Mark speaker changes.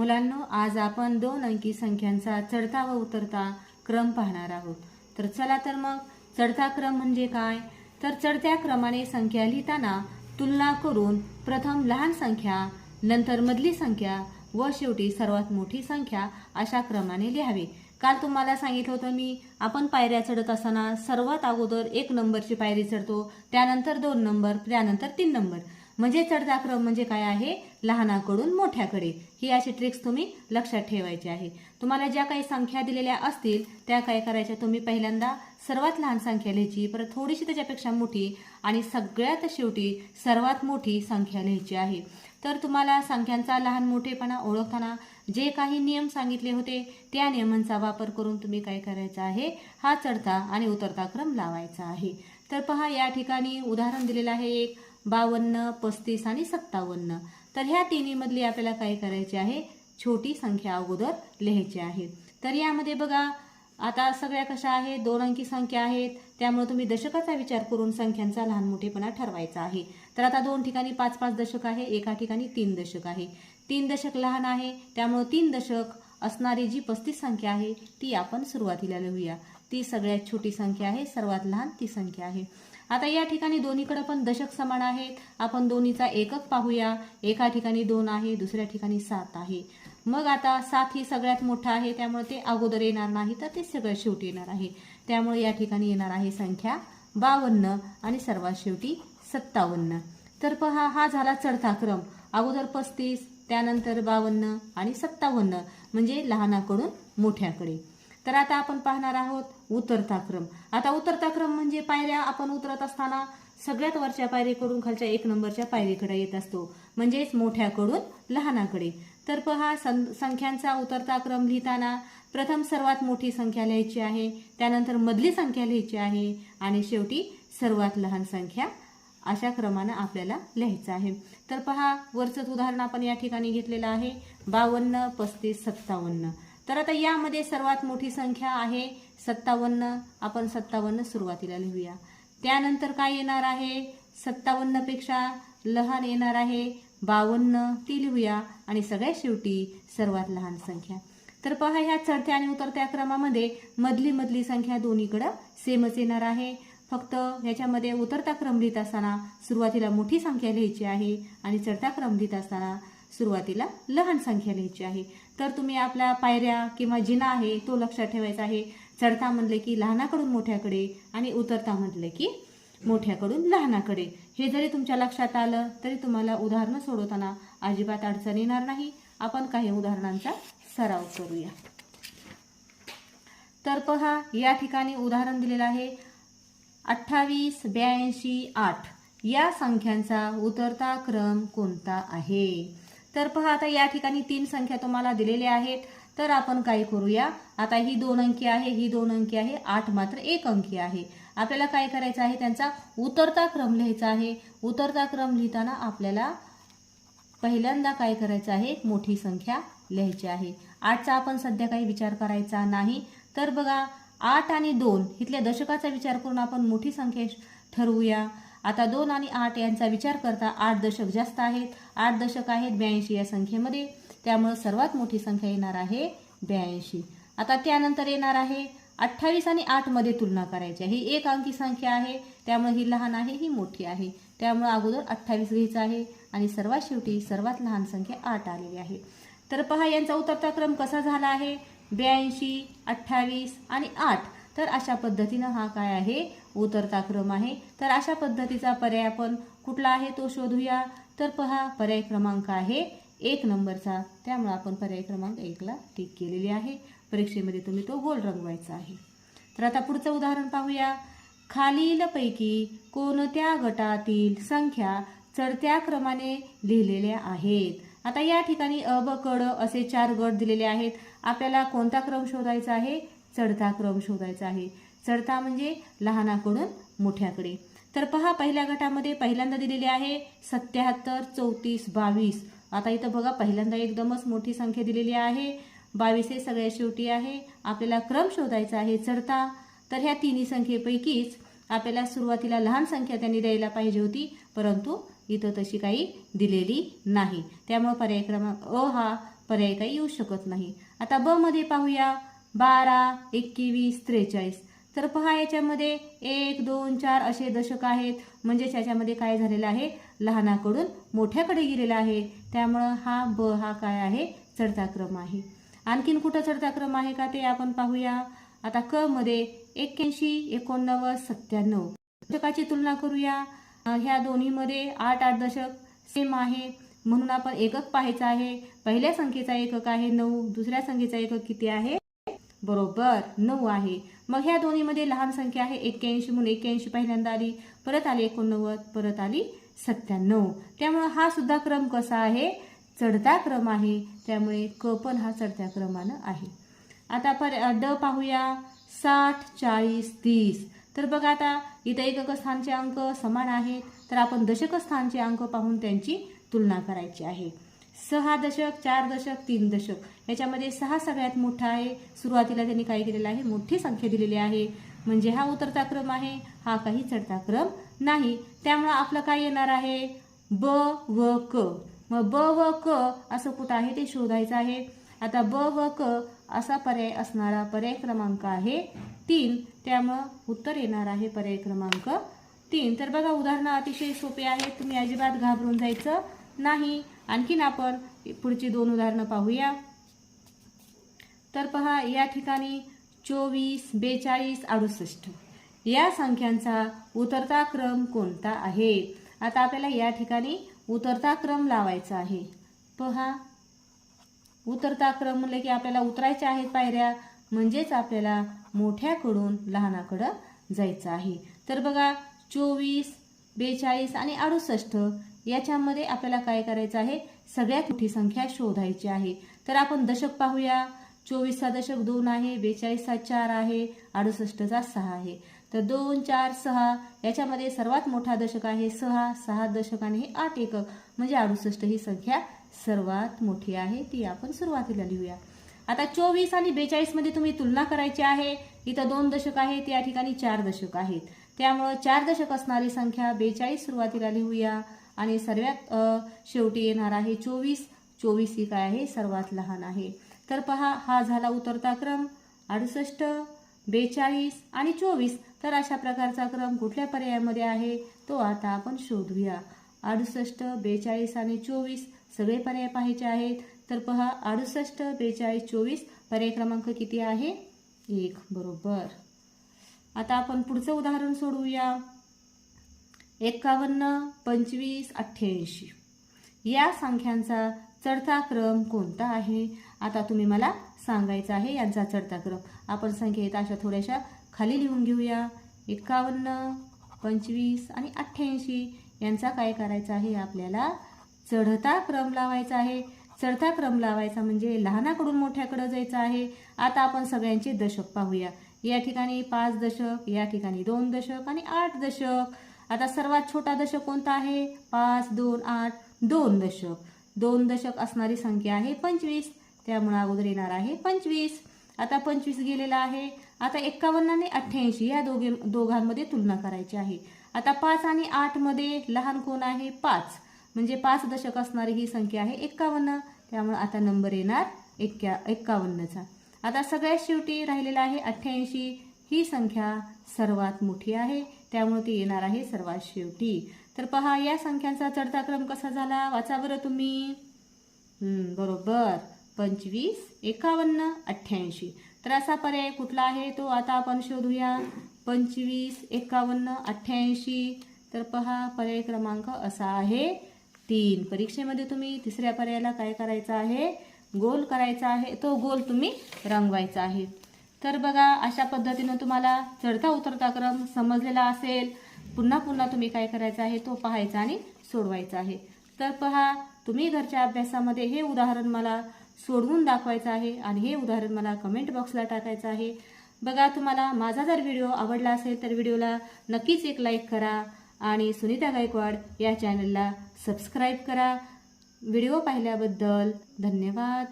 Speaker 1: मुलांनो आज आपण दोन अंकी संख्यांचा चढता व उतरता क्रम पाहणार आहोत. तर चला तर मग चढता क्रम म्हणजे काय? तर चढत्या क्रमाने संख्या लिहिताना तुलना करून प्रथम लहान संख्या नंतर मधली संख्या व शेवटी सर्वात मोठी संख्या अशा क्रमाने लिहावी. काल तुम्हाला सांगितलं होतं मी आपण पायऱ्या चढत असताना सर्वात अगोदर एक नंबरची पायरी चढतो त्यानंतर दोन नंबर त्यानंतर तीन नंबर. म्हणजे चढता क्रम म्हणजे काय आहे? लहानाकडून मोठ्याकडे. ही अशी ट्रिक्स तुम्ही लक्षात ठेवायची आहे. तुम्हाला ज्या काही संख्या दिलेल्या असतील त्या काय करायच्या? तुम्ही पहिल्यांदा सर्वात लहान संख्या लिहायची परत थोडीशी त्याच्यापेक्षा मोठी आणि सगळ्यात शेवटी सर्वात मोठी संख्या लिहायची आहे. तर तुम्हाला संख्यांचा लहान मोठेपणा ओळखताना जे काही नियम सांगितले होते त्या नियमांचा वापर करून तुम्ही काय करायचा आहे? हा चढता आणि उतरता क्रम लावायचा आहे. तर पहा या ठिकाणी उदाहरण दिलेलं आहे एक. बावन्न पस्तीस आणि सत्तावन्न. तर ह्या तिन्हीमधली आपल्याला काय करायचे आहे? छोटी संख्या अगोदर लिहायची आहे. तर यामध्ये बघा आता सगळ्या कशा आहेत? दोन अंकी संख्या आहेत. त्यामुळे तुम्ही दशकाचा विचार करून संख्यांचा लहान मोठेपणा ठरवायचा आहे. तर आता दोन ठिकाणी पाच पाच दशक आहे एका ठिकाणी तीन दशक आहे. तीन दशक लहान आहे त्यामुळं तीन दशक असणारी जी पस्तीस संख्या आहे ती आपण सुरुवातीला लिहूया. ती सगळ्यात छोटी संख्या आहे सर्वात लहान ती संख्या आहे. आता या ठिकाणी दोन्हीकडे पण दशक समान आहेत. आपण दोन्हीचा एकक पाहूया. एका ठिकाणी दोन आहे दुसऱ्या ठिकाणी सात आहे. मग आता सात ही सगळ्यात मोठा आहे त्यामुळे ते अगोदर येणार नाही तर ते सगळ्यात शेवटी येणार आहे. त्यामुळे या ठिकाणी येणार आहे संख्या बावन्न आणि सर्वात शेवटी सत्तावन्न. तर पहा हा झाला चढता क्रम. अगोदर पस्तीस त्यानंतर बावन्न आणि सत्तावन्न म्हणजे लहानाकडून मोठ्याकडे. तर आता आपण पाहणार आहोत उतरता क्रम. आता उतरता क्रम म्हणजे पायऱ्या. आपण उतरत असताना सगळ्यात वरच्या पायरीकडून खालच्या एक नंबरच्या पायरीकडे येत असतो. म्हणजेच मोठ्याकडून लहानाकडे. तर पहा सं संख्यांचा उतरता क्रम लिहिताना प्रथम सर्वात मोठी संख्या लिहायची आहे. त्यानंतर मधली संख्या लिहायची आहे. आणि शेवटी सर्वात लहान संख्या अशा क्रमानं आपल्याला लिहायचं आहे. तर पहा वरचं उदाहरण आपण या ठिकाणी घेतलेलं आहे. बावन्न पस्तीस सत्तावन्न. तर आता यामध्ये सर्वात मोठी संख्या आहे सत्तावन्न. आपण सत्तावन्न सुरुवातीला लिहूया. त्यानंतर काय येणार आहे? सत्तावन्नपेक्षा लहान येणार आहे बावन्न. ती लिहूया. आणि सगळ्यात शेवटी सर्वात लहान संख्या. तर पहा ह्या चढत्या आणि उतरत्या क्रमामध्ये मधली मधली संख्या दोन्हीकडं सेमच येणार आहे. फक्त ह्याच्यामध्ये उतरता क्रम लिहित असताना सुरुवातीला मोठी संख्या लिहायची आहे आणि चढता क्रम लिहित असताना सुरुवातीला लहान संख्या लिहायची आहे. तर तुम्ही आपल्या पायऱ्या किंवा जिना आहे तो लक्षात ठेवायचा आहे. चढता म्हणले की लहानाकडून मोठ्याकडे आणि उतरता म्हटले की मोठ्याकडून लहानाकडे. हे जरी तुमच्या लक्षात आलं तरी तुम्हाला उदाहरणं सोडवताना अजिबात अडचण येणार नाही. आपण काही उदाहरणांचा सराव करूया. तर पहा या ठिकाणी उदाहरण दिलेलं आहे. अठ्ठावीस ब्याऐंशी आठ. या संख्यांचा उतरता क्रम कोणता आहे? तर पहा आता या ठिकाणी तीन संख्या तुम्हाला दिलेल्या आहेत. तर आपण काय करूया? आता ही दोन अंकी आहे ही दोन अंकी आहे आठ मात्र एक अंकी आहे. आपल्याला काय करायचं आहे? त्यांचा उतरता क्रम लिहायचा आहे. उतरता क्रम लिहिताना आपल्याला पहिल्यांदा काय करायचं आहे? मोठी संख्या लिहायची आहे. आठचा आपण सध्या काही विचार करायचा नाही. तर बघा आठ आणि दोन इथल्या दशकाचा विचार करून आपण मोठी संख्या ठरवूया. आता दोन आणि आठ यांचा विचार करता आठ दशक जास्त आहेत. आठ दशक आहेत ब्याऐंशी या संख्येमध्ये. त्यामुळं सर्वात मोठी संख्या येणार आहे ब्याऐंशी. आता त्यानंतर येणार आहे अठ्ठावीस आणि आठमध्ये तुलना करायची आहे. ही एक अंकी संख्या आहे. त्यामुळे ही लहान आहे ही मोठी आहे. त्यामुळे अगोदर अठ्ठावीस घ्यायचं आहे आणि सर्वात शेवटी सर्वात लहान संख्या आठ आलेली आहे. तर पहा यांचा उतरता क्रम कसा झाला आहे? ब्याऐंशी अठ्ठावीस आणि आठ. तर अशा पद्धतीनं हा काय आहे? उतरता क्रम आहे. तर अशा पद्धतीचा पर्याय आपण कुठला आहे तो शोधूया? तर पहा पर्याय क्रमांक आहे एक नंबरचा. त्यामुळे आपण पर्याय क्रमांक एकला टिक केलेली आहे. परीक्षेमध्ये तुम्ही तो गोल रंगवायचा आहे. तर आता पुढचं उदाहरण पाहूया. खालीलपैकी कोणत्या गटातील संख्या चढत्या क्रमाने लिहिलेल्या आहेत? आता या ठिकाणी अ ब असे चार गट दिलेले आहेत. आपल्याला कोणता क्रम शोधायचा आहे? चढता क्रम शोधायचा आहे. चढता म्हणजे लहानाकडून मोठ्याकडे. तर पहा पहिल्या गटामध्ये पहिल्यांदा दिलेले आहे सत्याहत्तर चौतीस बावीस. आता इथं बघा पहिल्यांदा एकदमच मोठी संख्या दिलेली आहे. बावीस हे सगळ्यात शेवटी आहे. आपल्याला क्रम शोधायचा आहे चढता. तर ह्या तिन्ही संख्येपैकीच आपल्याला सुरुवातीला लहान संख्या त्यांनी द्यायला पाहिजे होती परंतु इथं तशी काही दिलेली नाही. त्यामुळं पर्याय क्रमांक अ हा पर्याय काही येऊ शकत नाही. आता ब मध्ये पाहूया. बारा एकवीस त्रेचाळीस. तर पहा याच्यामध्ये एक दोन चार असे दशक आहेत. म्हणजेच याच्यामध्ये काय झालेलं आहे? लहानाकडून मोठ्याकडे गेलेला आहे. त्यामुळं हा ब हा काय आहे? चढता क्रम आहे. आणखीन कुठं चढता क्रम आहे का ते आपण पाहूया. आता क मध्ये एक्क्याऐंशी एकोणनव्वद सत्त्याण्णव. दशकाची तुलना करूया. ह्या दोन्हीमध्ये आठ आठ दशक सेम आहे. म्हणून आपण एकक पाहायचं आहे. पहिल्या संख्येचा एकक आहे नऊ दुसऱ्या संख्येचा एकक किती आहे? बरोबर नऊ आहे. मग ह्या दोन्हीमध्ये लहान संख्या आहे एक्क्याऐंशी म्हणून एक्क्याऐंशी पहिल्यांदा आली परत आली एकोणनव्वद परत आली सत्त्याण्णव. त्यामुळं हा सुद्धा क्रम कसा आहे? चढता क्रम आहे. त्यामुळे क पण हा चढत्या क्रमानं आहे. आता पर ड पाहूया. साठ चाळीस तीस. तर बघा आता इथं एकक स्थानचे अंक समान आहेत. तर आपण दशक स्थानचे अंक पाहून त्यांची तुलना करायची आहे. सहा दशक चार दशक तीन दशक. याच्यामध्ये सहा सगळ्यात मोठा आहे. सुरुवातीला त्यांनी काय केलेलं आहे? मोठी संख्या दिलेली आहे. म्हणजे हा उतरता क्रम आहे हा काही चढता क्रम नाही. त्यामुळं आपलं काय येणार आहे? ब व क. मग ब व क असं कुठं आहे? ते शोधायचं आहे. आता ब व क असा पर्याय असणारा पर्याय क्रमांक आहे तीन. त्यामुळं उत्तर येणार आहे पर्याय क्रमांक तीन. तर बघा उदाहरणं अतिशय सोपे आहेत. तुम्ही अजिबात घाबरून जायचं नाही. आणखीन आपण पुढची दोन उदाहरणं पाहूया. तर पहा या ठिकाणी चोवीस बेचाळीस अडुसष्ट. या संख्यांचा उतरता क्रम कोणता आहे? आता आपल्याला या ठिकाणी उतरता क्रम लावायचा आहे. पहा उतरता क्रम म्हणलं की आपल्याला उतरायच्या आहेत पायऱ्या म्हणजेच आपल्याला मोठ्याकडून लहानाकडं जायचं आहे. तर बघा चोवीस बेचाळीस आणि अडुसष्ट याच्यामध्ये आपल्याला काय करायचं आहे? सगळ्यात मोठी संख्या शोधायची आहे. तर आपण दशक पाहूया. चोवीसचा दशक दोन आहे बेचाळीसचा चार आहे अडुसष्टचा सहा आहे. तर दोन चार सहा याच्यामध्ये सर्वात मोठा दशक आहे सहा सहा दशक आणि हे आठ एकक. म्हणजे अडुसष्ट ही संख्या सर्वात मोठी आहे ती आपण सुरुवातीला लिहूया. आता चोवीस आणि बेचाळीसमध्ये तुम्ही तुलना करायची आहे. इथं दोन दशक आहेत या ठिकाणी चार दशक आहेत. त्यामुळं चार दशक असणारी संख्या बेचाळीस सुरुवातीला लिहूया. आणि सर्वात शेवटी येणार आहे चोवीस. चोवीस ही काय आहे? सर्वात लहान आहे. तर पहा हा झाला उतरता क्रम. अडुसष्ट बेचाळीस आणि चोवीस. तर अशा प्रकारचा क्रम कुठल्या पर्यायामध्ये आहे? तो आता आपण शोधूया. अडुसष्ट बेचाळीस आणि चोवीस सगळे पर्याय पाहायचे आहेत. तर पहा अडुसष्ट बेचाळीस चोवीस पर्याय क्रमांक किती आहे? एक. बरोबर. आता आपण पुढचं उदाहरण सोडवूया. एकावन्न पंचवीस अठ्ठ्याऐंशी. या संख्यांचा चढता क्रम कोणता आहे? आता तुम्ही मला सांगायचं आहे यांचा चढता क्रम. आपण संख्या येत अशा थोड्याशा खाली लिहून घेऊया. एकावन्न पंचवीस आणि अठ्ठ्याऐंशी यांचा काय करायचा आहे? आपल्याला चढता क्रम लावायचा आहे. चढता क्रम लावायचा म्हणजे लहानाकडून मोठ्याकडं जायचं आहे. आता आपण सगळ्यांचे दशक पाहूया. या ठिकाणी पाच दशक या ठिकाणी दोन दशक आणि आठ दशक. आता सर्वात छोटा दशक कोणता आहे? पाच दोन आठ दोन दशक. दोन दशक असणारी संख्या आहे पंचवीस. त्यामुळे अगोदर येणार आहे पंचवीस. आता पंचवीस गेलेला आहे. आता एक्कावन्न आणि अठ्ठ्याऐंशी या दोघे दोघांमध्ये तुलना करायची आहे. आता पाच आणि आठमध्ये लहान कोण आहे? पाच. म्हणजे पाच दशक असणारी ही संख्या आहे एक्कावन्न. त्यामुळे आता नंबर येणार एक्क्या एक्कावन्नचा. आता सगळ्यात शेवटी राहिलेला आहे अठ्ठ्याऐंशी. ही संख्या सर्वात मोठी आहे. त्यामुळे ती येणार आहे सर्वात शेवटी. तर पहा या संख्यांचा चढता क्रम कसा झाला? वाचा बरं तुम्ही. बरोबर. पंचवीस एकावन्न अठ्ठ्याऐंशी. तर असा पर्याय कुठला आहे तो आता आपण शोधूया. पंचवीस एकावन्न अठ्ठ्याऐंशी. तर पहा पर्याय क्रमांक असा आहे. तीन. परीक्षेमध्ये तुम्ही तिसऱ्या पर्यायाला काय करायचं आहे? गोल करायचा आहे. तो गोल तुम्ही रंगवायचा आहे. तर बघा अशा पद्धतीनं तुम्हाला चढता उतरता क्रम समजलेला असेल. पुन्हा पुन्हा तुम्ही काय करायचं आहे? तो पाहायचा आणि सोडवायचा आहे. तर पहा तुम्ही घरच्या अभ्यासामध्ये हे उदाहरण मला सोडवून दाखवायचं आहे आणि हे उदाहरण मला कमेंट बॉक्सला टाकायचं आहे. बघा तुम्हाला माझा जर व्हिडिओ आवडला असेल तर व्हिडिओला नक्कीच एक लाईक करा आणि सुनीता गायकवाड या चॅनलला सबस्क्राईब करा. व्हिडिओ पाहिल्याबद्दल धन्यवाद.